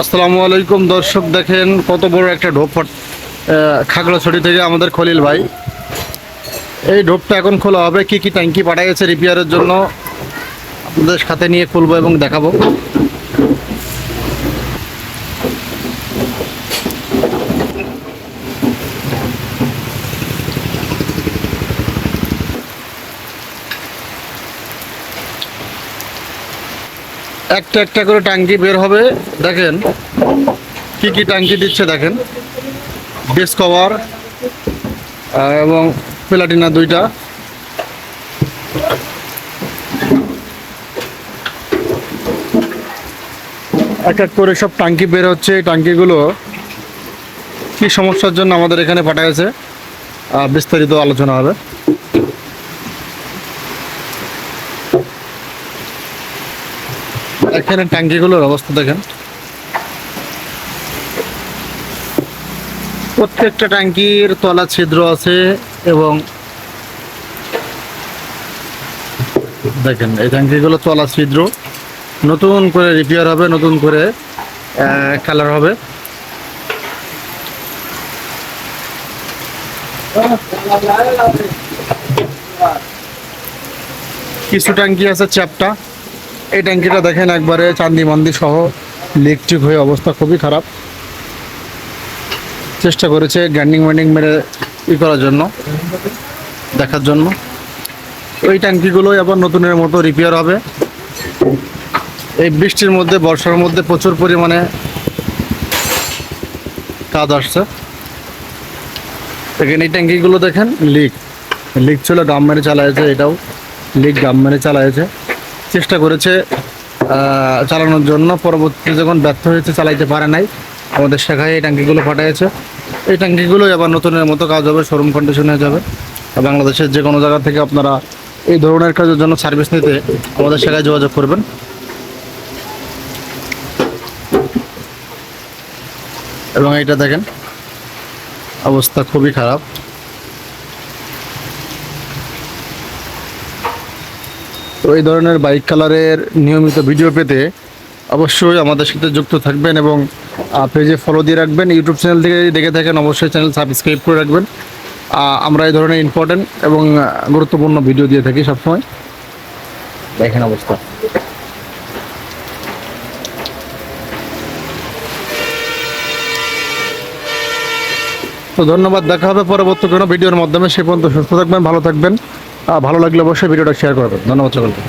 আসসালামু আলাইকুম দর্শক, দেখেন কত বড় একটা ঢোপ খাগড়াছড়ি থেকে আমাদের খলিল ভাই। এই ঢোপটা এখন খোলা হবে, কি কি ট্যাঙ্কি পাঠা গেছে রিপেয়ারের জন্য। আপনাদের সাথে নিয়ে খুলবো এবং দেখাবো। একটা একটা করে ট্যাঙ্কি বের হবে। দেখেন, কি কি ট্যাঙ্কি দিচ্ছে দেখেন। বেস কভার এবং প্লাটিনা দুইটা। এক এক করে সব ট্যাঙ্কি বের হচ্ছে। এই ট্যাঙ্কিগুলো কি সমস্যার জন্য আমাদের এখানে পাঠাইছে? বিস্তারিত আলোচনা হবে। এখানে ট্যাঙ্কিগুলোর অবস্থা দেখেন। প্রত্যেকটা ট্যাঙ্কির তলা ছিদ্র আছে এবং দেখেন, এই ট্যাঙ্কিগুলো তলা ছিদ্র। নতুন করে রিপেয়ার হবে, নতুন করে কালার হবে। কিছু ট্যাঙ্কি আছে চ্যাপটা। এই ট্যাঙ্কিটা দেখেন একবারে চান্দি মান্দি সহ ইলেকট্রিক হয়ে অবস্থা খুবই খারাপ। চেষ্টা করেছে গ্যান্ডিং ম্যান্ডিং মেরে ই করার জন্য, দেখার জন্য। ওই ট্যাঙ্কিগুলোই আবার নতুনের মতো রিপেয়ার হবে। এই বৃষ্টির মধ্যে, বর্ষার মধ্যে প্রচুর পরিমাণে কাজ আসছে। দেখেন এই ট্যাঙ্কিগুলো দেখেন লিক লিক ছিল গাম মেরে চালাইছে এটাও। লিক গাম মেরে চালাইছে। চেষ্টা করেছে চালানোর জন্য। পরবর্তীতে যখন ব্যর্থ হয়েছে, চালাইতে পারে নাই। আমাদের শাখায় এই ট্যাঙ্কিগুলো পাঠিয়েছে। এই ট্যাঙ্কিগুলো আবার নতুনের মতো কাজ হবে, শোরুম কন্ডিশনে যাবে। বাংলাদেশের যে কোনো জায়গা থেকে আপনারা এই ধরনের কাজের জন্য সার্ভিস নিতে আমাদের শাখায় যোগাযোগ করবেন। এবং এটা দেখেন, অবস্থা খুবই খারাপ। তো এই ধরনের বাইক কালারের নিয়মিত ভিডিও পেতে অবশ্যই আমাদের সাথে যুক্ত থাকবেন এবং পেজে ফলো দিয়ে রাখবেন। ইউটিউব চ্যানেল থেকে যদি দেখে থাকেন অবশ্যই চ্যানেল সাবস্ক্রাইব করে রাখবেন। আমরা এই ধরনের ইম্পর্টেন্ট এবং গুরুত্বপূর্ণ ভিডিও দিয়ে থাকি সবসময়। দেখেন অবস্থা। তো ধন্যবাদ দেখা হবে পরবর্তী কোনো ভিডিওর মাধ্যমে। সে পর্যন্ত সুস্থ থাকবেন ভালো থাকবেন। ভালো লাগলে অবশ্যই ভিডিওটা শেয়ার করবেন। ধন্যবাদ সকলকে।